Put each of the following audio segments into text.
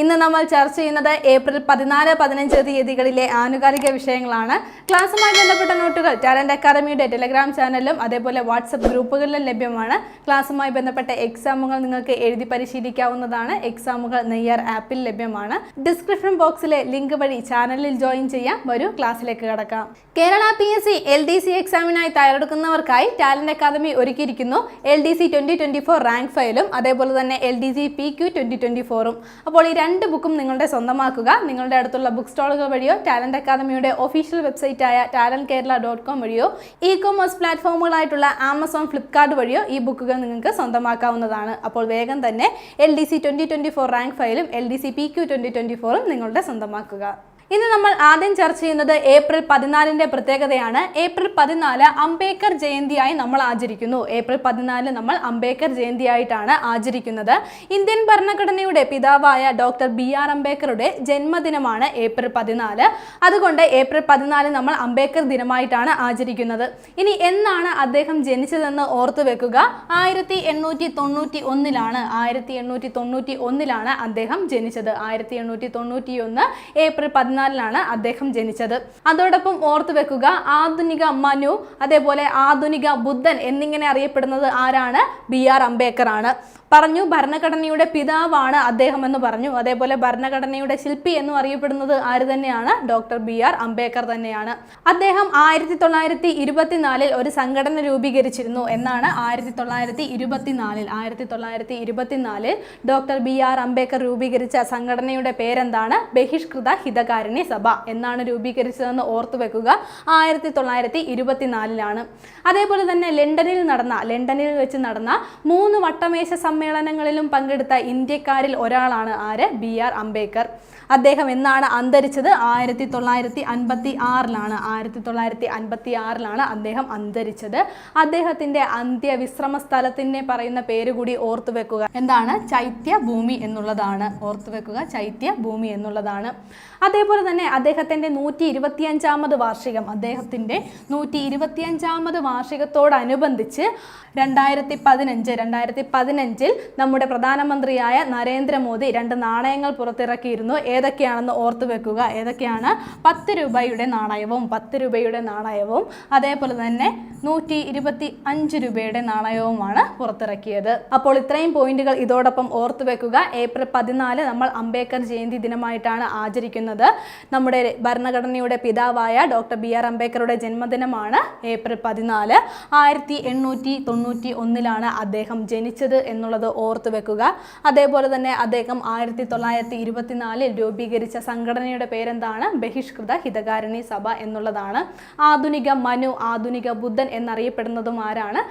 ഇന്ന് നമ്മൾ ചർച്ച ചെയ്യുന്നത് ഏപ്രിൽ പതിനാല് പതിനഞ്ച് തീയതികളിലെ ആനുകാലിക വിഷയങ്ങളാണ്. ക്ലാസ്സുമായി ബന്ധപ്പെട്ട നോട്ടുകൾ ടാലന്റ് അക്കാദമിയുടെ ടെലഗ്രാം ചാനലിലും അതേപോലെ വാട്സപ്പ് ഗ്രൂപ്പുകളിലും ലഭ്യമാണ്. ക്ലാസ്സുമായി ബന്ധപ്പെട്ട എക്സാമുകൾ നിങ്ങൾക്ക് എഴുതി പരിശീലിക്കാവുന്നതാണ്. എക്സാമുകൾ നെയ്യാർ ആപ്പിൽ ലഭ്യമാണ്. ഡിസ്ക്രിപ്ഷൻ ബോക്സിലെ ലിങ്ക് വഴി ചാനലിൽ ജോയിൻ ചെയ്യാം. വരൂ ക്ലാസ്സിലേക്ക് കടക്കാം. Kerala P S C L D C എക്സാമിനായി തയ്യാറെടുക്കുന്നവർക്കായി ടാലന്റ് അക്കാദമി ഒരുക്കിയിരിക്കുന്നു. L D C twenty twenty four rank ഫയലും അതേപോലെ തന്നെ L D C P Q twenty twenty ഫോറും അപ്പോൾ ഈ രണ്ട് ബുക്കും നിങ്ങളുടെ സ്വന്തമാക്കുക. നിങ്ങളുടെ അടുത്തുള്ള ബുക്ക് സ്റ്റോളുകൾ വഴിയോ ടാലന്റ് അക്കാദമിയുടെ ഒഫീഷ്യൽ വെബ്സൈറ്റായ ടാലന്റ് കേരള ഡോട്ട് കോം വഴിയോ ഇ കൊമേഴ്സ് പ്ലാറ്റ്ഫോമുകളായിട്ടുള്ള ആമസോൺ ഫ്ലിപ്കാർട്ട് വഴിയോ ഈ ബുക്കുകൾ നിങ്ങൾക്ക് സ്വന്തമാക്കാവുന്നതാണ്. അപ്പോൾ വേഗം തന്നെ L D C twenty twenty four rank ഫയലും L D C P Q twenty twenty ഫോറും നിങ്ങളുടെ സ്വന്തമാക്കുക. ഇന്ന് നമ്മൾ ആദ്യം ചർച്ച ചെയ്യുന്നത് ഏപ്രിൽ പതിനാലിന്റെ പ്രത്യേകതയാണ്. ഏപ്രിൽ പതിനാല് അംബേദ്കർ ജയന്തിയായി നമ്മൾ ആചരിക്കുന്നു. ഏപ്രിൽ പതിനാല് നമ്മൾ അംബേദ്കർ ജയന്തിയായിട്ടാണ് ആചരിക്കുന്നത്. ഇന്ത്യൻ ഭരണഘടനയുടെ പിതാവായ ഡോക്ടർ ബി ആർ അംബേദ്കറുടെ ജന്മദിനമാണ് ഏപ്രിൽ പതിനാല്. അതുകൊണ്ട് ഏപ്രിൽ പതിനാല് നമ്മൾ അംബേദ്കർ ദിനമായിട്ടാണ് ആചരിക്കുന്നത്. ഇനി എന്നാണ് അദ്ദേഹം ജനിച്ചതെന്ന് ഓർത്തു വെക്കുക? ആയിരത്തി എണ്ണൂറ്റി തൊണ്ണൂറ്റി ഒന്നിലാണ് ആയിരത്തി എണ്ണൂറ്റി തൊണ്ണൂറ്റി ഒന്നിലാണ് അദ്ദേഹം ജനിച്ചത്. ആയിരത്തി എണ്ണൂറ്റി തൊണ്ണൂറ്റി ഒന്ന് ഏപ്രിൽ പതിനാലിനാണ് അദ്ദേഹം ജനിച്ചത്. അതോടൊപ്പം ഓർത്തു വെക്കുക ആധുനിക മനു അതേപോലെ ആധുനിക ബുദ്ധൻ എന്നിങ്ങനെ അറിയപ്പെടുന്നത് ആരാണ്? ബി ആർ അംബേദ്കർ ആണ് പറഞ്ഞു ഭരണഘടനയുടെ പിതാവാണ് അദ്ദേഹം എന്ന് പറഞ്ഞു. അതേപോലെ ഭരണഘടനയുടെ ശില്പി എന്നും അറിയപ്പെടുന്നത് ആര് തന്നെയാണ്? ഡോക്ടർ ബി ആർ അംബേദ്കർ തന്നെയാണ്. അദ്ദേഹം ആയിരത്തി തൊള്ളായിരത്തി ഇരുപത്തിനാലിൽ ഒരു സംഘടന രൂപീകരിച്ചിരുന്നു എന്നാണ് ആയിരത്തി തൊള്ളായിരത്തി ഇരുപത്തിനാലിൽ ആയിരത്തി തൊള്ളായിരത്തി ഇരുപത്തിനാലിൽ ഡോക്ടർ ബി ആർ അംബേദ്കർ രൂപീകരിച്ച സംഘടനയുടെ പേരെന്താണ്? ബഹിഷ്കൃത ഹിതകാരിണി സഭ എന്നാണ് രൂപീകരിച്ചതെന്ന് ഓർത്തു വെക്കുക. ആയിരത്തി തൊള്ളായിരത്തി ഇരുപത്തിനാലിലാണ്. അതേപോലെ തന്നെ ലണ്ടനിൽ നടന്ന ലണ്ടനിൽ വെച്ച് നടന്ന മൂന്ന് വട്ടമേശ സമ്മേളനങ്ങളിലും പങ്കെടുത്ത ഇന്ത്യക്കാരിൽ ഒരാളാണ് ആര്? B R Ambedkar. അദ്ദേഹം എന്നാണ് അന്തരിച്ചത്? ആയിരത്തി തൊള്ളായിരത്തി അൻപത്തി ആറിലാണ് ആയിരത്തി തൊള്ളായിരത്തി അൻപത്തി ആറിലാണ് അദ്ദേഹം അന്തരിച്ചത്. അദ്ദേഹത്തിന്റെ അന്ത്യവിശ്രമ സ്ഥലത്തിന്റെ പറയുന്ന പേര് കൂടി ഓർത്തു വെക്കുക. എന്താണ്? ചൈത്യ ഭൂമി എന്നുള്ളതാണ്. ഓർത്തു വെക്കുക. ചൈത്യ ഭൂമി എന്നുള്ളതാണ്. അതേപോലെ തന്നെ അദ്ദേഹത്തിന്റെ നൂറ്റി ഇരുപത്തിയഞ്ചാമത് വാർഷികം. അദ്ദേഹത്തിന്റെ നൂറ്റി ഇരുപത്തിയഞ്ചാമത് വാർഷികത്തോടനുബന്ധിച്ച് രണ്ടായിരത്തി പതിനഞ്ച് രണ്ടായിരത്തി പതിനഞ്ചിൽ നമ്മുടെ പ്രധാനമന്ത്രിയായ നരേന്ദ്രമോദി രണ്ട് നാണയങ്ങൾ പുറത്തിറക്കിയിരുന്നു. ഏതൊക്കെയാണെന്ന് ഓർത്തു വെക്കുക. ഏതൊക്കെയാണ്? പത്ത് രൂപയുടെ നാണയവും പത്ത് രൂപയുടെ നാണയവും അതേപോലെ തന്നെ നൂറ്റി ഇരുപത്തി അഞ്ച് രൂപയുടെ നാണയവുമാണ് പുറത്തിറക്കിയത്. അപ്പോൾ ഇത്രയും പോയിന്റുകൾ ഇതോടൊപ്പം ഓർത്തു വെക്കുക. ഏപ്രിൽ പതിനാല് നമ്മൾ അംബേദ്കർ ജയന്തി ദിനമായിട്ടാണ് ആചരിക്കുന്നത്. നമ്മുടെ ഭരണഘടനയുടെ പിതാവായ ഡോക്ടർ ബി ആർ അംബേദ്കറുടെ ജന്മദിനമാണ് ഏപ്രിൽ പതിനാല്. ആയിരത്തി എണ്ണൂറ്റി തൊണ്ണൂറ്റി ഒന്നിലാണ് അദ്ദേഹം ജനിച്ചത് എന്നുള്ളത് ഓർത്തു വെക്കുക. അതേപോലെ തന്നെ അദ്ദേഹം ആയിരത്തി തൊള്ളായിരത്തി ഇരുപത്തിനാലിൽ രൂപീകരിച്ച സംഘടനയുടെ പേരെന്താണ്? ബഹിഷ്കൃത ഹിതകാരിണി സഭ എന്നുള്ളതാണ്. ആധുനിക മനു ആധുനിക ബുദ്ധൻ എന്നറിയപ്പെടുന്നതും ആരാണ്?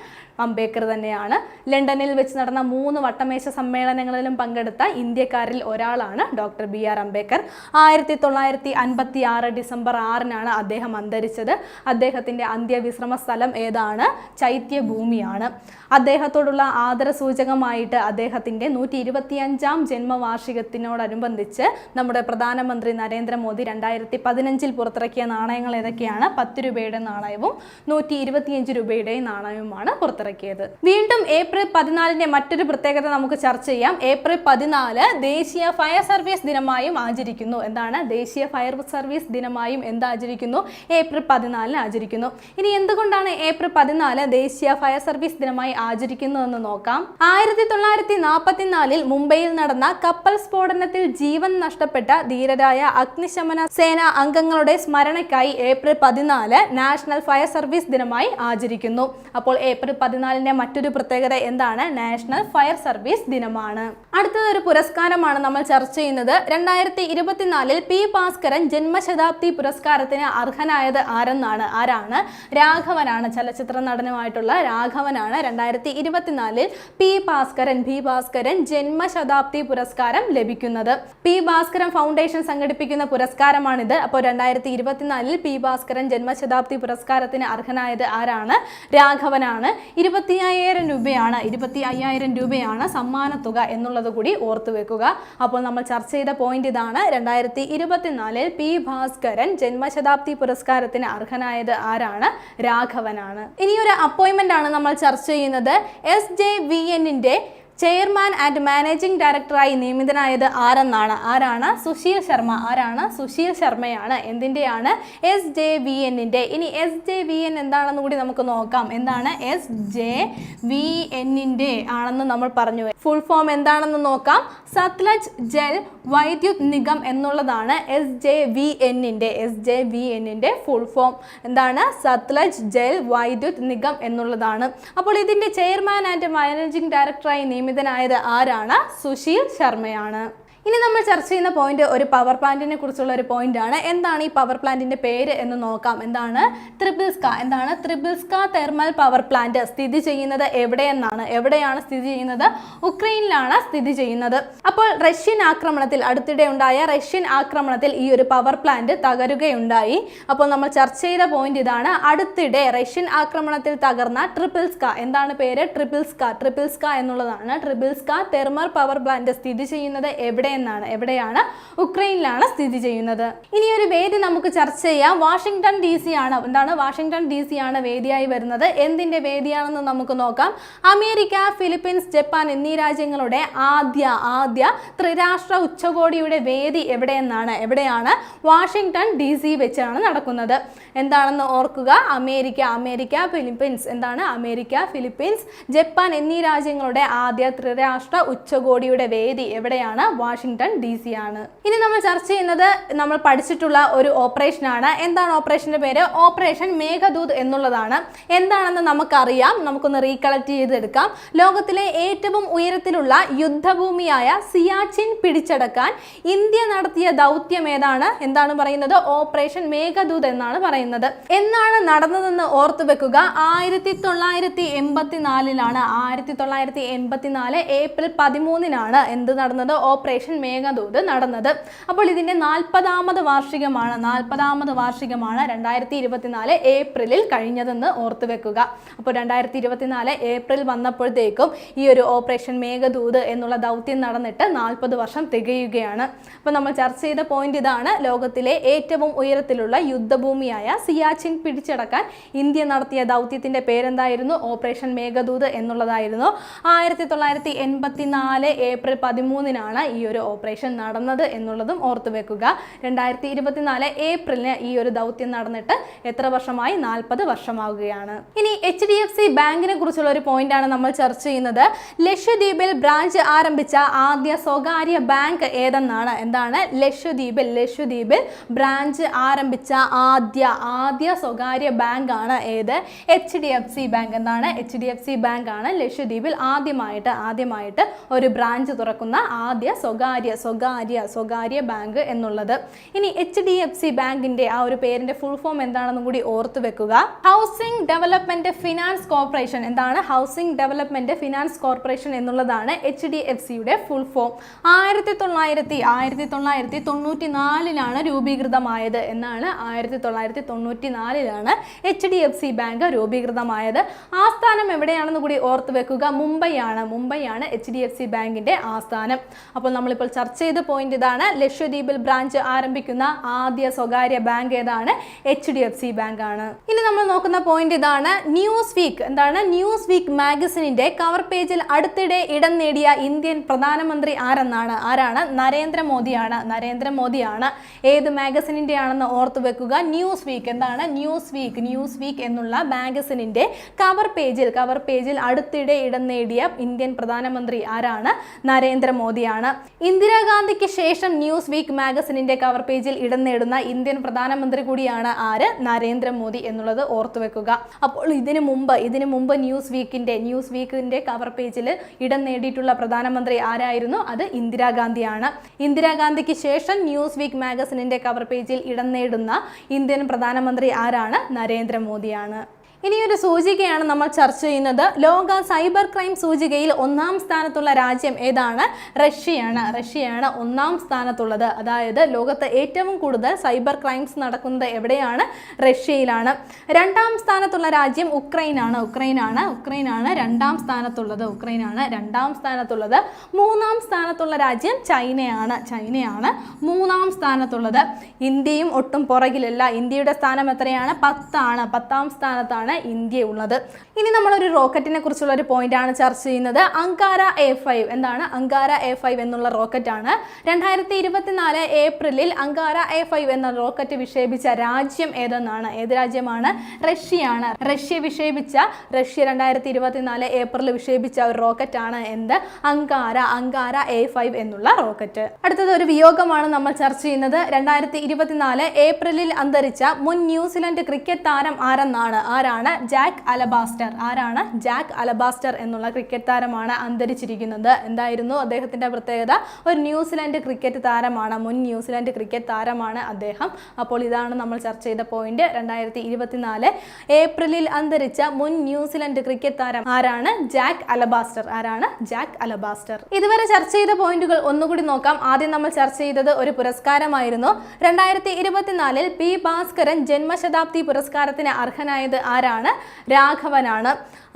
അംബേദ്കർ തന്നെയാണ്. ലണ്ടനിൽ വെച്ച് നടന്ന മൂന്ന് വട്ടമേശ സമ്മേളനങ്ങളിലും പങ്കെടുത്ത ഇന്ത്യക്കാരിൽ ഒരാളാണ് ഡോക്ടർ ബി ആർ അംബേദ്കർ. ആയിരത്തി തൊള്ളായിരത്തി അൻപത്തി ആറ് ഡിസംബർ ആറിനാണ് അദ്ദേഹം അന്തരിച്ചത്. അദ്ദേഹത്തിന്റെ അന്ത്യവിശ്രമ സ്ഥലം ഏതാണ്? ചൈത്യഭൂമിയാണ്. അദ്ദേഹത്തോടുള്ള ആദരസൂചകമായിട്ട് അദ്ദേഹത്തിന്റെ നൂറ്റി ഇരുപത്തിയഞ്ചാം ജന്മവാർഷികത്തിനോടനുബന്ധിച്ച് നമ്മുടെ പ്രധാനമന്ത്രി നരേന്ദ്രമോദി രണ്ടായിരത്തി പതിനഞ്ചിൽ പുറത്തിറക്കിയ നാണയങ്ങൾ ഏതൊക്കെയാണ്? പത്ത് രൂപയുടെ നാണയവും നൂറ്റി ഇരുപത്തിയഞ്ച് രൂപയുടെയും നാണയവുമാണ് പുറത്തിറക്കിയത്. വീണ്ടും ഏപ്രിൽ പതിനാലിന്റെ മറ്റൊരു പ്രത്യേകത നമുക്ക് ചർച്ച ചെയ്യാം. ഏപ്രിൽ പതിനാല് ദേശീയ ഫയർ സർവീസ് ദിനമായും ആചരിക്കുന്നു. എന്താണ്? ദേശീയ ഫയർ സർവീസ് ദിനമായും എന്താചരിക്കുന്നു ഏപ്രിൽ പതിനാലിന് ആചരിക്കുന്നു. ഇനി എന്തുകൊണ്ടാണ് ഏപ്രിൽ പതിനാല് ദേശീയ ഫയർ സർവീസ് ദിനമായി ആചരിക്കുന്നതെന്ന് നോക്കാം. ആയിരത്തി തൊള്ളായിരത്തി നാൽപ്പത്തിനാലിൽ മുംബൈയിൽ നടന്ന കപ്പൽ സ്ഫോടനത്തിൽ ജീവൻ നഷ്ടപ്പെട്ട ധീരരായ അഗ്നിശമന സേന അംഗങ്ങളുടെ സ്മരണയ്ക്കായി ഏപ്രിൽ പതിനാല് നാഷണൽ ഫയർ സർവീസ് ദിനമായി ആചരിക്കുന്നു. അപ്പോൾ ഏപ്രിൽ പതിനാലിന്റെ മറ്റൊരു പ്രത്യേകത എന്താണ്? നാഷണൽ ഫയർ സർവീസ് ദിനമാണ്. അടുത്തത് ഒരു പുരസ്കാരമാണ് നമ്മൾ ചർച്ച ചെയ്യുന്നത്. രണ്ടായിരത്തി ഇരുപത്തിനാലിൽ പി ഭാസ്കരൻ ജന്മശതാബ്ദി പുരസ്കാരത്തിന് അർഹനായത് ആരെന്നാണ്? ആരാണ്? രാഘവനാണ് ചലച്ചിത്ര നടനുമായിട്ടുള്ള രാഘവനാണ്. രണ്ടായിരത്തി ഇരുപത്തിനാലിൽ പി ഭാസ്കരൻ ഭി ഭാസ്കരൻ ജന്മശതാബ്ദി പുരസ്കാരം ലഭിക്കുന്നത്. പി ഭാസ്കരൻ ഫൗണ്ടേഷൻ സംഘടിപ്പിക്കുന്ന പുരസ്കാരമാണിത്. അപ്പോൾ രണ്ടായിരത്തി ഇരുപത്തിനാലിൽ പി ഭാസ്കരൻ ജന്മശതാബ്ദി പുരസ്കാരത്തിന് അർഹനായത് ആരാണ്? രാഘവനാണ്. ഇരുപത്തി അയ്യായിരം രൂപയാണ് ഇരുപത്തി അയ്യായിരം രൂപയാണ് സമ്മാനത്തുക എന്നുള്ളത് കൂടി ഓർത്തു വെക്കുക അപ്പോൾ നമ്മൾ ചർച്ച ചെയ്ത പോയിന്റ് ഇതാണ്. രണ്ടായിരത്തി എൺപത്തിനാലിൽ പി ഭാസ്കരൻ ജന്മശതാബ്ദി പുരസ്കാരത്തിന് അർഹനായത് ആരാണ്? രാഘവനാണ്. ഇനി ഒരു അപ്പോയിന്റ്മെന്റ് ആണ് നമ്മൾ ചർച്ച ചെയ്യുന്നത്. എസ് ജെ വി എന്നിന്റെ ചെയർമാൻ ആൻഡ് മാനേജിംഗ് ഡയറക്ടറായി നിയമിതനായത് ആരെന്നാണ്? ആരാണ്? സുശീൽ ശർമ്മ. ആരാണ്? സുശീൽ ശർമ്മയാണ്. എന്തിന്റെയാണ് എസ് ജെ വി എന്നിന്റെ ഇനി എസ് ജെ വി എൻ എന്താണെന്ന് കൂടി നമുക്ക് നോക്കാം. എന്താണ് എസ് ജെ വി എന്നിന്റെ ആണെന്ന് നമ്മൾ പറഞ്ഞു. ഫുൾ ഫോം എന്താണെന്ന് നോക്കാം. സത്ലജ് ജൽ വൈദ്യുത് നിഗം എന്നുള്ളതാണ് എസ് ജെ വി എന്നിന്റെ എസ് ജെ വി എന്നിന്റെ ഫുൾ ഫോം എന്താണ്? സത്ലജ് ജൽ വൈദ്യുത് നിഗം എന്നുള്ളതാണ്. അപ്പോൾ ഇതിന്റെ ചെയർമാൻ ആൻഡ് മാനേജിംഗ് ഡയറക്ടറായി നിയമിതനായത് ആരാണ്? സുശീൽ ശർമ്മയാണ്. ഇനി നമ്മൾ ചർച്ച ചെയ്യുന്ന പോയിന്റ് ഒരു പവർ പ്ലാന്റിനെ കുറിച്ചുള്ള ഒരു പോയിന്റ് ആണ്. എന്താണ് ഈ പവർ പ്ലാന്റിന്റെ പേര് എന്ന് നോക്കാം. എന്താണ്? ത്രിബിൾസ്ക എന്താണ്? ത്രിബിൾസ്ക തെർമൽ പവർ പ്ലാന്റ് സ്ഥിതി ചെയ്യുന്നത് എവിടെയെന്നാണ്. എവിടെയാണ് സ്ഥിതി ചെയ്യുന്നത്? ഉക്രൈനിലാണ് സ്ഥിതി ചെയ്യുന്നത്. അപ്പോൾ റഷ്യൻ ആക്രമണത്തിൽ അടുത്തിടെ ഉണ്ടായ റഷ്യൻ ആക്രമണത്തിൽ ഈ ഒരു പവർ പ്ലാന്റ് തകരുകയുണ്ടായി. അപ്പോൾ നമ്മൾ ചർച്ച ചെയ്ത പോയിന്റ് ഇതാണ്. അടുത്തിടെ റഷ്യൻ ആക്രമണത്തിൽ തകർന്ന ട്രിപ്പിൾസ്ക എന്താണ് പേര്? ട്രിപ്പിൾസ്ക ട്രിപ്പിൾസ്ക എന്നുള്ളതാണ്. ട്രിപ്പിൾസ്ക തെർമൽ പവർ പ്ലാന്റ് സ്ഥിതി ചെയ്യുന്നത് എവിടെ എന്നാണ്. എവിടെയാണ്? ഉക്രൈനിലാണ് സ്ഥിതി ചെയ്യുന്നത്. ഇനി ഒരു വേദി നമുക്ക് ചർച്ച ചെയ്യാം. വാഷിംഗ്ടൺ ഡി സി ആണ്. എന്താണ്? വാഷിംഗ്ടൺ ഡി സി ആണ് വേദിയായി വരുന്നത്. എന്തിന്റെ വേദിയാണെന്ന് നമുക്ക് നോക്കാം. അമേരിക്ക ഫിലിപ്പീൻസ് ജപ്പാൻ എന്നീ രാജ്യങ്ങളുടെ ആദ്യ ആദ്യ ത്രിരാഷ്ട്ര ഉച്ചകോടിയുടെ വേദി എവിടെയെന്നാണ്? എവിടെയാണ്? വാഷിംഗ്ടൺ ഡി സി വെച്ചാണ് നടക്കുന്നത്. എന്താണെന്ന് ഓർക്കുക? America America Philippines. എന്താണ്? അമേരിക്ക ഫിലിപ്പീൻസ് ജപ്പാൻ എന്നീ രാജ്യങ്ങളുടെ ആദ്യ ത്രിരാഷ്ട്ര ഉച്ചകോടിയുടെ വേദി എവിടെയാണ്? വാഷിംഗ്ടൺ ഡി സി ആണ്. ഇനി നമ്മൾ ചർച്ച ചെയ്യുന്നത് നമ്മൾ പഠിച്ചിട്ടുള്ള ഒരു ഓപ്പറേഷൻ ആണ്. എന്താണ് ഓപ്പറേഷന്റെ പേര്? ഓപ്പറേഷൻ മേഘദൂത് എന്നുള്ളതാണ്. എന്താണെന്ന് നമുക്കറിയാം. നമുക്കൊന്ന് റീകളക്ട് ചെയ്തെടുക്കാം. ലോകത്തിലെ ഏറ്റവും ഉയരത്തിലുള്ള യുദ്ധഭൂമിയായ സിയാച്ചിൻ പിടിച്ചടക്കാൻ ഇന്ത്യ നടത്തിയ ദൗത്യം ഏതാണ്? എന്താണ് പറയുന്നത്? ഓപ്പറേഷൻ മേഘദൂത് എന്നാണ് പറയുന്നത്. എന്നാണ് നടന്നതെന്ന് ഓർത്തു വെക്കുക. ആയിരത്തി തൊള്ളായിരത്തി എൺപത്തിനാലിലാണ് ആയിരത്തി തൊള്ളായിരത്തി എൺപത്തിനാല് ഏപ്രിൽ പതിമൂന്നിനാണ് എന്ത് നടന്നത്? ഓപ്പറേഷൻ മേഘദൂത് നടന്നത്. അപ്പോൾ ഇതിന്റെ നാൽപ്പതാമത് വാർഷികമാണ് നാൽപ്പതാമത് വാർഷികമാണ് രണ്ടായിരത്തി ഇരുപത്തിനാല് ഏപ്രിലിൽ കഴിഞ്ഞതെന്ന് ഓർത്തു വെക്കുക അപ്പോൾ രണ്ടായിരത്തി ഇരുപത്തിനാല് ഏപ്രിൽ വന്നപ്പോഴത്തേക്കും ഈ ഒരു ഓപ്പറേഷൻ മേഘദൂത് എന്നുള്ള ദൗത്യം നടന്നിട്ട് നാൽപ്പത് വർഷം തികയുകയാണ്. അപ്പോൾ നമ്മൾ ചർച്ച ചെയ്ത പോയിന്റ് ഇതാണ് ലോകത്തിലെ ഏറ്റവും ഉയരത്തിലുള്ള യുദ്ധഭൂമിയായ സിയാച്ചിൻ പിടിച്ചടക്കാൻ ഇന്ത്യ നടത്തിയ ദൗത്യത്തിന്റെ പേരെന്തായിരുന്നു? ഓപ്പറേഷൻ മേഘദൂത് എന്നുള്ളതായിരുന്നു. ആയിരത്തി തൊള്ളായിരത്തി എൺപത്തിനാല് ഏപ്രിൽ പതിമൂന്നിനാണ് ഈ ഒരു ഓപ്പറേഷൻ നടന്നത് എന്നുള്ളതും ഓർത്തു വെക്കുക. രണ്ടായിരത്തി ഇരുപത്തിനാല് ഏപ്രിലിന് ഈ ഒരു ദൗത്യം നടന്നിട്ട് എത്ര വർഷമായി? നാൽപ്പത് വർഷമാവുകയാണ്. ഇനി എച്ച് ഡി എഫ് സി ബാങ്കിനെ കുറിച്ചുള്ള ഒരു പോയിന്റ് ആണ് നമ്മൾ ചർച്ച ചെയ്യുന്നത്. ലക്ഷദ്വീപിൽ ബ്രാഞ്ച് ആരംഭിച്ച ആദ്യ സ്വകാര്യ ബാങ്ക് ഏതെന്നാണ്? എന്താണ്? ലക്ഷദ്വീപിൽ ലക്ഷദ്വീപിൽ ബ്രാഞ്ച് ആരംഭിച്ച ആദ്യ ആദ്യ സ്വകാര്യ ബാങ്ക് ആണ് ഏത്? H D F C bank എന്താണ്? H D F C bank ആണ് ലക്ഷദ്വീപിൽ ആദ്യമായിട്ട് ആദ്യമായിട്ട് ഒരു ബ്രാഞ്ച് തുറക്കുന്ന ആദ്യ സ്വകാര്യ സ്വകാര്യ സ്വകാര്യ സ്വകാര്യ ബാങ്ക് എന്നുള്ളത്. ഇനി എച്ച് ഡി എഫ് സി ബാങ്കിന്റെ ആ ഒരു പേരിന്റെ ഫുൾ ഫോം എന്താണെന്നും കൂടി ഓർത്തു വെക്കുക. ഹൗസിംഗ് ഡെവലപ്മെന്റ് ഫിനാൻസ് കോർപ്പറേഷൻ എന്താണ്? ഹൗസിംഗ് ഡെവലപ്മെന്റ് ഫിനാൻസ് കോർപ്പറേഷൻ എന്നുള്ളതാണ് എച്ച് ഡി എഫ് സിയുടെ ഫുൾ ഫോം ആയിരത്തി തൊള്ളായിരത്തി ആയിരത്തി തൊള്ളായിരത്തി തൊണ്ണൂറ്റി നാലിലാണ് രൂപീകൃതമായത് എന്നാണ് ആയിരത്തി തൊള്ളായിരത്തി തൊണ്ണൂറ്റി നാലിലാണ് H D F C bank രൂപീകൃതമായത്. ആസ്ഥാനം എവിടെയാണെന്ന് കൂടി ഓർത്ത് വെക്കുക. മുംബൈയാണ്. മുംബൈയാണ് എച്ച് ഡി എഫ് സി ബാങ്കിന്റെ ആസ്ഥാനം. അപ്പോൾ നമ്മളിപ്പോൾ ചർച്ച ചെയ്ത പോയിന്റ് ഇതാണ്. ലക്ഷദ്വീപിൽ ബ്രാഞ്ച് ആരംഭിക്കുന്ന ആദ്യ സ്വകാര്യ ബാങ്ക് ഏതാണ്? H D F C bank ആണ്. ഇനി നമ്മൾ നോക്കുന്ന പോയിന്റ് ഇതാണ് ന്യൂസ് വീക്ക് എന്താണ്? ന്യൂസ് വീക്ക് മാഗസിനിന്റെ കവർ പേജിൽ അടുത്തിടെ ഇടം നേടിയ ഇന്ത്യൻ പ്രധാനമന്ത്രി ആരെന്നാണ്? ആരാണ്? നരേന്ദ്രമോദിയാണ്. നരേന്ദ്രമോദിയാണ് ഏത് മാഗസിനിന്റെ ആണെന്ന് ഓർത്തു വെക്കുക. ന്യൂസ് വീക്ക് എന്താണ്? ന്യൂസ് വീക്ക് ന്യൂസ് വീക്ക് എന്നുള്ള മാഗസിനിന്റെ കവർ പേജിൽ കവർ പേജിൽ അടുത്തിടെ ഇടം നേടിയ ഇന്ത്യൻ പ്രധാനമന്ത്രി ആരാണ്? നരേന്ദ്രമോദിയാണ്. ഇന്ദിരാഗാന്ധിക്ക് ശേഷം ന്യൂസ് വീക്ക് മാഗസിനിന്റെ കവർ പേജിൽ ഇടം നേടുന്ന ഇന്ത്യൻ പ്രധാനമന്ത്രി കൂടിയാണ് ആര്? നരേന്ദ്രമോദി എന്നുള്ളത് ഓർത്തുവെക്കുക അപ്പോൾ ഇതിനു മുമ്പ് ഇതിനു മുമ്പ് ന്യൂസ് വീക്കിന്റെ ന്യൂസ് വീക്കിന്റെ കവർ പേജിൽ ഇടം നേടിയിട്ടുള്ള പ്രധാനമന്ത്രി ആരായിരുന്നു? അത് ഇന്ദിരാഗാന്ധിയാണ്. ഇന്ദിരാഗാന്ധിക്ക് ശേഷം ന്യൂസ് വീക്ക് മാഗസിനിന്റെ കവർ പേജിൽ ഇടം നേടുന്ന ഇന്ത്യൻ പ്രധാനമന്ത്രി ആരാണ്? നരേന്ദ്രമോദിയാണ്. ഇനി ഒരു സൂചികയാണ് നമ്മൾ ചർച്ച ചെയ്യുന്നത്. ലോക സൈബർ ക്രൈം സൂചികയിൽ ഒന്നാം സ്ഥാനത്തുള്ള രാജ്യം ഏതാണ്? റഷ്യയാണ്. റഷ്യയാണ് ഒന്നാം സ്ഥാനത്തുള്ളത്. അതായത് ലോകത്ത് ഏറ്റവും കൂടുതൽ സൈബർ ക്രൈംസ് നടക്കുന്നത് എവിടെയാണ്? റഷ്യയിലാണ്. രണ്ടാം സ്ഥാനത്തുള്ള രാജ്യം ഉക്രൈനാണ്. ഉക്രൈനാണ്. ഉക്രൈനാണ് രണ്ടാം സ്ഥാനത്തുള്ളത്. ഉക്രൈനാണ് രണ്ടാം സ്ഥാനത്തുള്ളത്. മൂന്നാം സ്ഥാനത്തുള്ള രാജ്യം ചൈനയാണ്. ചൈനയാണ് മൂന്നാം സ്ഥാനത്തുള്ളത്. ഇന്ത്യയും ഒട്ടും പുറകിലല്ല. ഇന്ത്യയുടെ സ്ഥാനം എത്രയാണ്? പത്താണ്. പത്താം സ്ഥാനത്താണ്. ഇന്ത്യ ഉള്ളത്. ഇനി നമ്മളൊരു റോക്കറ്റിനെ കുറിച്ചുള്ള ഒരു പോയിന്റ് ആണ് ചർച്ച ചെയ്യുന്നത്. അങ്കാര എ ഫൈവ് എന്താണ്? അങ്കാര എ ഫൈവ് എന്നുള്ള റോക്കറ്റ് ആണ്. രണ്ടായിരത്തി ഇരുപത്തിനാല് ഏപ്രിലിൽ അങ്കാര എ ഫൈവ് എന്ന റോക്കറ്റ് വിക്ഷേപിച്ച രാജ്യം ഏതെന്നാണ്? ഏത് രാജ്യമാണ്? റഷ്യയാണ്. റഷ്യ വിക്ഷേപിച്ച റഷ്യ രണ്ടായിരത്തി ഇരുപത്തിനാല് ഏപ്രിലിൽ വിക്ഷേപിച്ച ഒരു റോക്കറ്റ് ആണ് എന്ത്? അങ്കാര അങ്കാര എ ഫൈവ് എന്നുള്ള റോക്കറ്റ് അടുത്തത് ഒരു വിയോഗമാണ് നമ്മൾ ചർച്ച ചെയ്യുന്നത്. രണ്ടായിരത്തി ഇരുപത്തിനാല് ഏപ്രിലിൽ അന്തരിച്ച മുൻ ന്യൂസിലൻഡ് ക്രിക്കറ്റ് താരം ആരെന്നാണ്? ആരാണ്? Jack Alabaster? ആരാണ് ജാക്ക് അലബാസ്റ്റർ എന്നുള്ള ക്രിക്കറ്റ് താരമാണ് അന്തരിച്ചിരിക്കുന്നത്? എന്തായിരുന്നു അദ്ദേഹത്തിന്റെ പ്രത്യേകത? ഒരു ന്യൂസിലാൻഡ് ക്രിക്കറ്റ് താരമാണ് മുൻ ന്യൂസിലാൻഡ് ക്രിക്കറ്റ് താരമാണ് അദ്ദേഹം. അപ്പോൾ ഇതാണ് നമ്മൾ ചർച്ച ചെയ്ത പോയിന്റ്. രണ്ടായിരത്തി ഇരുപത്തിനാല് ഏപ്രിലിൽ അന്തരിച്ച മുൻ ന്യൂസിലൻഡ് ക്രിക്കറ്റ് താരം ആരാണ്? Jack Alabaster. ആരാണ് ജാക്ക് അലബാസ്റ്റർ? ഇതുവരെ ചർച്ച ചെയ്ത പോയിന്റുകൾ ഒന്നുകൂടി നോക്കാം. ആദ്യം നമ്മൾ ചർച്ച ചെയ്തത് ഒരു പുരസ്കാരമായിരുന്നു. രണ്ടായിരത്തി ഇരുപത്തിനാലിൽ പി ഭാസ്കരൻ ജന്മശതാബ്ദി പുരസ്കാരത്തിന് അർഹനായത് ആരാണ്? രാഘവനാണ്.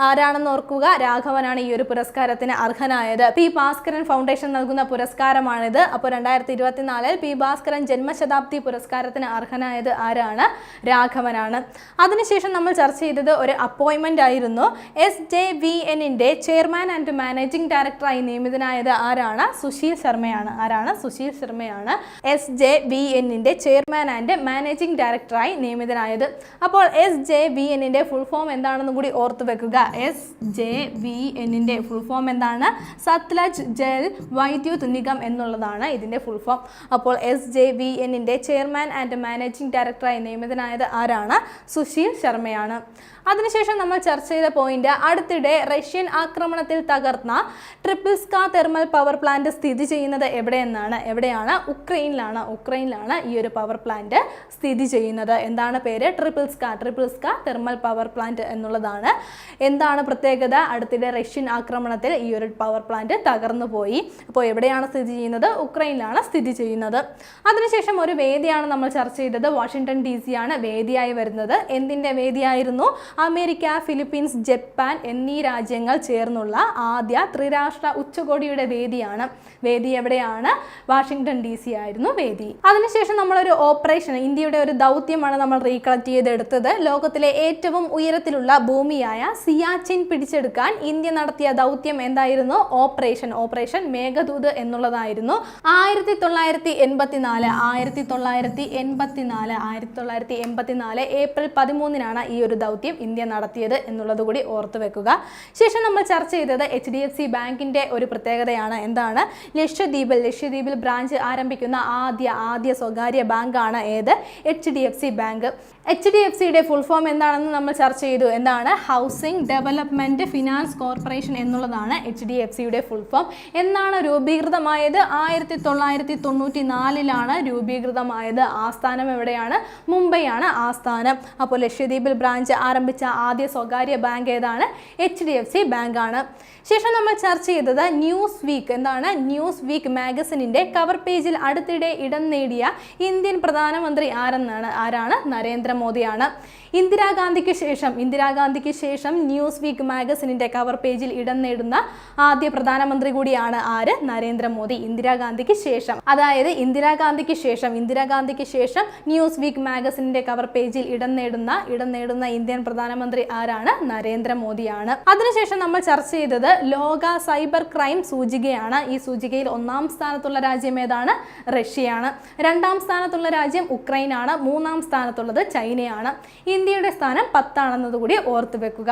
ആരാണെന്ന് ഓർക്കുക? രാഘവനാണ് ഈ ഒരു പുരസ്കാരത്തിന് അർഹനായത്. പി ഭാസ്കരൻ ഫൗണ്ടേഷൻ നൽകുന്ന പുരസ്കാരമാണിത്. അപ്പോൾ രണ്ടായിരത്തി ഇരുപത്തിനാലിൽ പി ഭാസ്കരൻ ജന്മശതാബ്ദി പുരസ്കാരത്തിന് അർഹനായത് ആരാണ്? രാഘവനാണ്. അതിനുശേഷം നമ്മൾ ചർച്ച ചെയ്തത് ഒരു അപ്പോയിൻമെന്റ് ആയിരുന്നു. എസ് ജെ വി എന്നിന്റെ ചെയർമാൻ ആൻഡ് മാനേജിംഗ് ഡയറക്ടറായി നിയമിതനായത് ആരാണ്? സുശീൽ ശർമ്മയാണ്. ആരാണ്? സുശീൽ ശർമ്മയാണ് എസ് ജെ വി എന്നിന്റെ ചെയർമാൻ ആൻഡ് മാനേജിംഗ് ഡയറക്ടറായി നിയമിതനായത്. അപ്പോൾ S J V full form എന്താണെന്നും കൂടി ഓർത്തു വെക്കുക. എസ് ജെ വി എന്നിന്റെ ഫുൾ ഫോം എന്താണ്? സത്ലജ് ജൽ വൈദ്യുത് നിഗം എന്നുള്ളതാണ് ഇതിന്റെ ഫുൾ ഫോം അപ്പോൾ എസ് ജെ വി എന്നിന്റെ ചെയർമാൻ ആൻഡ് മാനേജിംഗ് ഡയറക്ടറായി നിയമിതനായത് ആരാണ്? സുശീൽ ശർമ്മയാണ്. അതിനുശേഷം നമ്മൾ ചർച്ച ചെയ്ത പോയിന്റ് അടുത്തിടെ റഷ്യൻ ആക്രമണത്തിൽ തകർന്ന ട്രിപ്പിൾസ്ക തെർമൽ പവർ പ്ലാന്റ് സ്ഥിതി ചെയ്യുന്നത് എവിടെയെന്നാണ്? എവിടെയാണ്? ഉക്രൈനിലാണ്. ഉക്രൈനിലാണ് ഈ ഒരു പവർ പ്ലാന്റ് സ്ഥിതി ചെയ്യുന്നത്. എന്താണ് പേര്? ട്രിപ്പിൾസ്ക ട്രിപ്പിൾസ്ക തെർമൽ പവർ പ്ലാന്റ് എന്നുള്ളതാണ്. എന്താണ് പ്രത്യേകത? അടുത്തിടെ റഷ്യൻ ആക്രമണത്തിൽ ഈ ഒരു പവർ പ്ലാന്റ് തകർന്നു പോയി. അപ്പോൾ എവിടെയാണ് സ്ഥിതി ചെയ്യുന്നത്? ഉക്രൈനിലാണ് സ്ഥിതി ചെയ്യുന്നത്. അതിനുശേഷം ഒരു വേദിയാണ് നമ്മൾ ചർച്ച ചെയ്തത്. വാഷിംഗ്ടൺ ഡി സി ആണ് വേദിയായി വരുന്നത്. എന്തിന്റെ വേദിയായിരുന്നു? അമേരിക്ക ഫിലിപ്പീൻസ് ജപ്പാൻ എന്നീ രാജ്യങ്ങൾ ചേർന്നുള്ള ആദ്യ ത്രിരാഷ്ട്ര ഉച്ചകോടിയുടെ വേദിയാണ്. വേദി എവിടെയാണ്? വാഷിംഗ്ടൺ ഡി സി ആയിരുന്നു വേദി. അതിനുശേഷം നമ്മളൊരു ഓപ്പറേഷൻ ഇന്ത്യയുടെ ഒരു ദൗത്യമാണ് നമ്മൾ റീകളക്ട് ചെയ്തെടുത്തത്. ലോകത്തിലെ ഏറ്റവും ഉയരത്തിലുള്ള ഭൂമിയായ സിയാച്ചിൻ പിടിച്ചെടുക്കാൻ ഇന്ത്യ നടത്തിയ ദൗത്യം എന്തായിരുന്നു? ഓപ്പറേഷൻ ഓപ്പറേഷൻ മേഘദൂത് എന്നുള്ളതായിരുന്നു. ആയിരത്തി തൊള്ളായിരത്തി എൺപത്തിനാല് ആയിരത്തി തൊള്ളായിരത്തി എൺപത്തിനാല് ആയിരത്തി തൊള്ളായിരത്തി എൺപത്തിനാല് ഏപ്രിൽ പതിമൂന്നിനാണ് ഈ ഒരു ദൗത്യം ഇന്ത്യ നടത്തിയത് എന്നുള്ളത് കൂടി ഓർത്തു വെക്കുക. ശേഷം നമ്മൾ ചർച്ച ചെയ്തത് എച്ച് ഡി എഫ് സി ബാങ്കിന്റെ ഒരു പ്രത്യേകതയാണ് എന്താണ്? ലക്ഷദ്വീപിൽ ലക്ഷദ്വീപിൽ ബ്രാഞ്ച് ആരംഭിക്കുന്ന ആദ്യ ആദ്യ സ്വകാര്യ ബാങ്കാണ് ഏത്? H D F C bank. H D F സിയുടെ ഫുൾ ഫോം എന്താണെന്ന് നമ്മൾ ചർച്ച ചെയ്തു എന്താണ് ഹൗസിംഗ് ഡെവലപ്മെന്റ് ഫിനാൻസ് കോർപ്പറേഷൻ എന്നുള്ളതാണ് എച്ച് ഡി എഫ് സിയുടെ ഫുൾ ഫോം എന്നാണ് രൂപീകൃതമായത്? ആയിരത്തി തൊള്ളായിരത്തി തൊണ്ണൂറ്റി നാലിലാണ് രൂപീകൃതമായത്. ആസ്ഥാനം എവിടെയാണ്? മുംബൈയാണ് ആസ്ഥാനം. അപ്പോൾ ലക്ഷദ്വീപിൽ ബ്രാഞ്ച് ആരംഭിച്ച ആദ്യ സ്വകാര്യ ബാങ്ക് ഏതാണ്? എച്ച് ഡി എഫ് സി ബാങ്കാണ് ശേഷം നമ്മൾ ചർച്ച ചെയ്തത് ന്യൂസ് വീക്ക് എന്താണ്? ന്യൂസ് വീക്ക് മാഗസിനിന്റെ കവർ പേജിൽ അടുത്തിടെ ഇടം നേടിയ ഇന്ത്യൻ പ്രധാനമന്ത്രി ആരെന്നാണ്? ആരാണ്? നരേന്ദ്രമോദിയാണ്. ഇന്ദിരാഗാന്ധിക്ക് ശേഷം ഇന്ദിരാഗാന്ധിക്ക് ശേഷം ന്യൂസ് വീക്ക് മാഗസിനിന്റെ കവർ പേജിൽ ഇടം നേടുന്ന ആദ്യ പ്രധാനമന്ത്രി കൂടിയാണ് ആര്? നരേന്ദ്രമോദി. ഇന്ദിരാഗാന്ധിക്ക് ശേഷം. അതായത് ഇന്ദിരാഗാന്ധിക്ക് ശേഷം ഇന്ദിരാഗാന്ധിക്ക് ശേഷം ന്യൂസ് വീക്ക് മാഗസിനിന്റെ കവർ പേജിൽ ഇടം നേടുന്ന ഇടം നേടുന്ന ഇന്ത്യൻ പ്രധാനമന്ത്രി ആരാണ്? നരേന്ദ്രമോദിയാണ്. അതിനുശേഷം നമ്മൾ ചർച്ച ചെയ്തത് ലോക സൈബർ ക്രൈം സൂചികയാണ്. ഈ സൂചികയിൽ ഒന്നാം സ്ഥാനത്തുള്ള രാജ്യം ഏതാണ്? റഷ്യയാണ്. രണ്ടാം സ്ഥാനത്തുള്ള രാജ്യം ഉക്രൈനാണ്. മൂന്നാം സ്ഥാനത്തുള്ളത് ചൈനയാണ്. ഇന്ത്യയുടെ സ്ഥാനം പത്താണെന്നത് കൂടി ഓർത്തു വെക്കുക.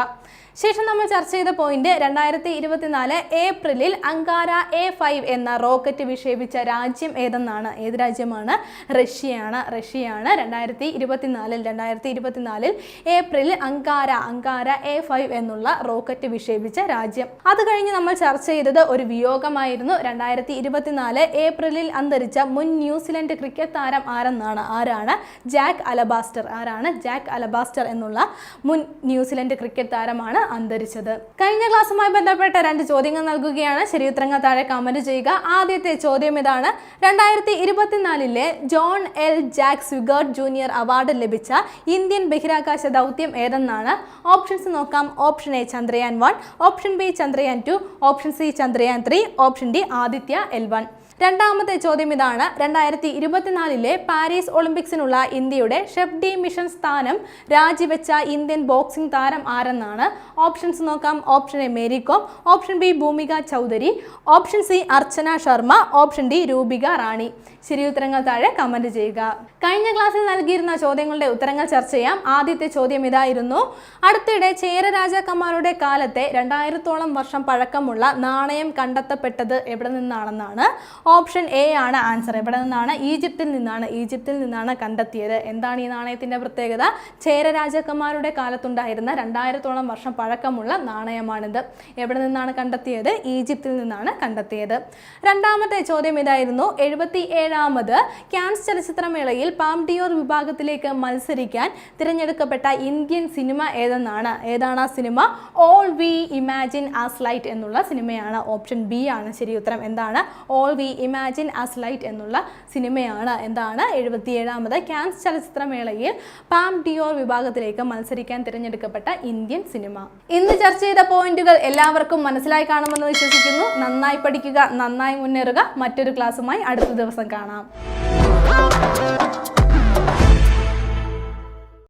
ശേഷം നമ്മൾ ചർച്ച ചെയ്ത പോയിന്റ് രണ്ടായിരത്തി ഇരുപത്തിനാല് ഏപ്രിലിൽ അങ്കാര എ ഫൈവ് എന്ന റോക്കറ്റ് വിക്ഷേപിച്ച രാജ്യം ഏതെന്നാണ്? ഏത് രാജ്യമാണ്? റഷ്യയാണ്. റഷ്യയാണ്. രണ്ടായിരത്തി ഇരുപത്തിനാലിൽ രണ്ടായിരത്തി ഇരുപത്തിനാലിൽ ഏപ്രിലിൽ അങ്കാര അങ്കാര എ ഫൈവ് എന്നുള്ള റോക്കറ്റ് വിക്ഷേപിച്ച രാജ്യം. അത് കഴിഞ്ഞ് നമ്മൾ ചർച്ച ചെയ്തത് ഒരു വിയോഗമായിരുന്നു. രണ്ടായിരത്തി ഇരുപത്തിനാല് ഏപ്രിലിൽ അന്തരിച്ച മുൻ ന്യൂസിലൻഡ് ക്രിക്കറ്റ് താരം ആരെന്നാണ്? ആരാണ്? Jack Alabaster. ആരാണ്? ജാക്ക് അലബാസ്റ്റർ എന്നുള്ള മുൻ ന്യൂസിലൻഡ് ക്രിക്കറ്റ് താരമാണ് അന്തരിച്ചത്. കഴിഞ്ഞ ക്ലാസ്സുമായി ബന്ധപ്പെട്ട രണ്ട് ചോദ്യങ്ങൾ നൽകുകയാണ്. ശരിയുത്തരങ്ങൾ താഴെ കമന്റ് ചെയ്യുക. ആദ്യത്തെ ചോദ്യം ഇതാണ്. രണ്ടായിരത്തി ഇരുപത്തിനാലിലെ John L. Jack Swigert Junior award ലഭിച്ച ഇന്ത്യൻ ബഹിരാകാശ ദൗത്യം ഏതെന്നാണ്? ഓപ്ഷൻസ് നോക്കാം. Option A Chandrayaan one. Option B Chandrayaan two. Option C Chandrayaan three. Option D Aditya L one. രണ്ടാമത്തെ ചോദ്യം ഇതാണ്. രണ്ടായിരത്തി ഇരുപത്തിനാലിലെ പാരീസ് ഒളിമ്പിക്സിനുള്ള ഇന്ത്യയുടെ ഷെഫ് ഡി മിഷൻ സ്ഥാനം രാജിവെച്ച ഇന്ത്യൻ ബോക്സിംഗ് താരം ആരെന്നാണ്? ഓപ്ഷൻസ് നോക്കാം. Option A Mary Kom option B Bhumika Chaudhary option C Archana Sharma option D Rupika Rani. ശരിയുത്തരങ്ങൾ താഴെ കമന്റ് ചെയ്യുക. കഴിഞ്ഞ ക്ലാസ്സിൽ നൽകിയിരുന്ന ചോദ്യങ്ങളുടെ ഉത്തരങ്ങൾ ചർച്ച ചെയ്യാം. ആദ്യത്തെ ചോദ്യം ഇതായിരുന്നു. അടുത്തിടെ ചേര രാജാക്കന്മാരുടെ കാലത്തെ രണ്ടായിരത്തോളം വർഷം പഴക്കമുള്ള നാണയം കണ്ടെത്തപ്പെട്ടത് എവിടെ നിന്നാണെന്നാണ്? ഓപ്ഷൻ എ ആണ് ആൻസർ എവിടെ നിന്നാണ്? ഈജിപ്തിൽ നിന്നാണ്. ഈജിപ്തിൽ നിന്നാണ് കണ്ടെത്തിയത്. എന്താണ് ഈ നാണയത്തിന്റെ പ്രത്യേകത? ചേര രാജാക്കന്മാരുടെ കാലത്തുണ്ടായിരുന്ന രണ്ടായിരത്തോളം വർഷം പഴക്കമുള്ള നാണയമാണിത്. എവിടെ നിന്നാണ് കണ്ടെത്തിയത്? ഈജിപ്തിൽ നിന്നാണ് കണ്ടെത്തിയത്. രണ്ടാമത്തെ ചോദ്യം ഇതായിരുന്നു. എഴുപത്തി ഏഴാമത് ക്യാൻസ് ചലച്ചിത്രമേളയിൽ പാംഡിയോർ വിഭാഗത്തിലേക്ക് മത്സരിക്കാൻ തിരഞ്ഞെടുക്കപ്പെട്ട ഇന്ത്യൻ സിനിമ ഏതെന്നാണ്? ഏതാണ് ആ cinema? All we imagine as light എന്നുള്ള സിനിമയാണ് ഓപ്ഷൻ ബി ആണ് ശരി ഉത്തരം. എന്താണ്? All we imagine as light എന്നുള്ള സിനിമയാണ്. എന്താണ്? എഴുപത്തിയേഴാമത് ക്യാൻസ് ചലച്ചിത്രമേളയിൽ പാം ഡിയോർ വിഭാഗത്തിലേക്ക് മത്സരിക്കാൻ തിരഞ്ഞെടുക്കപ്പെട്ട ഇന്ത്യൻ സിനിമ. ഇന്ന് ചർച്ച ചെയ്ത പോയിന്റുകൾ എല്ലാവർക്കും മനസ്സിലായി കാണുമെന്ന് വിശ്വസിക്കുന്നു. നന്നായി പഠിക്കുക നന്നായി മുന്നേറുക. മറ്റൊരു ക്ലാസ്സുമായി അടുത്ത ദിവസം കാണാം.